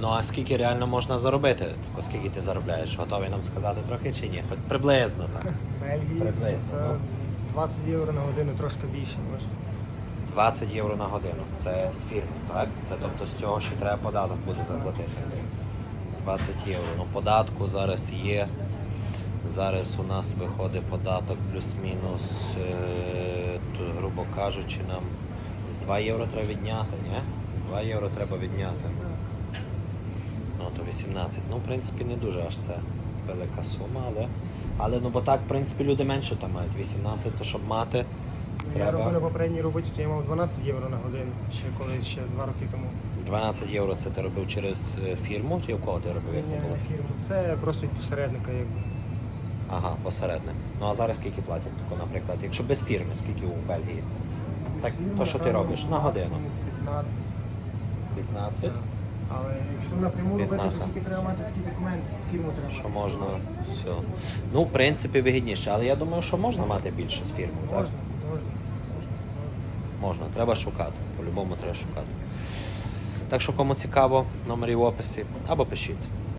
Ну а скільки реально можна заробити? Оскільки ти заробляєш? Готовий нам сказати трохи чи ні? Хоч приблизно так. Бельгії Приблизно, це ну. 20 євро на годину, трошки більше може. 20 євро на годину. Це з фірми, так? Це тобто з цього ще треба податок буде заплатити. 20 євро. Ну податку зараз є. Зараз у нас виходить податок плюс-мінус, е, то, грубо кажучи, нам з 2 євро треба відняти, ні? З 2 євро треба відняти. Ну, то 18. Ну, в принципі, не дуже аж це велика сума, але. Але ну бо так, в принципі, люди менше там мають. 18, то щоб мати, Я робив на попередній роботі, то я мав 12 євро на годину, ще колись, ще два роки тому. 12 євро це ти робив через е, фірму, чи в кого ти робив? Як це Ні, було? на фірму. Це просто від посередника, якби. Ага, посередник. Ну а зараз скільки платять? Тако, наприклад, якщо без фірми, скільки у Бельгії? Так, Фірма, то, що ти напевно, робиш на годину. максимум 15. 15. Але якщо напряму робити, 15. то тільки треба мати такий документ, фірму треба. Що можна. Все. Ну, в принципі, вигідніше, але я думаю, що можна мати більше з фірмою, так? Можна, можна, можна. Треба шукати. По-любому треба шукати. Так що кому цікаво, номері в описі або пишіть.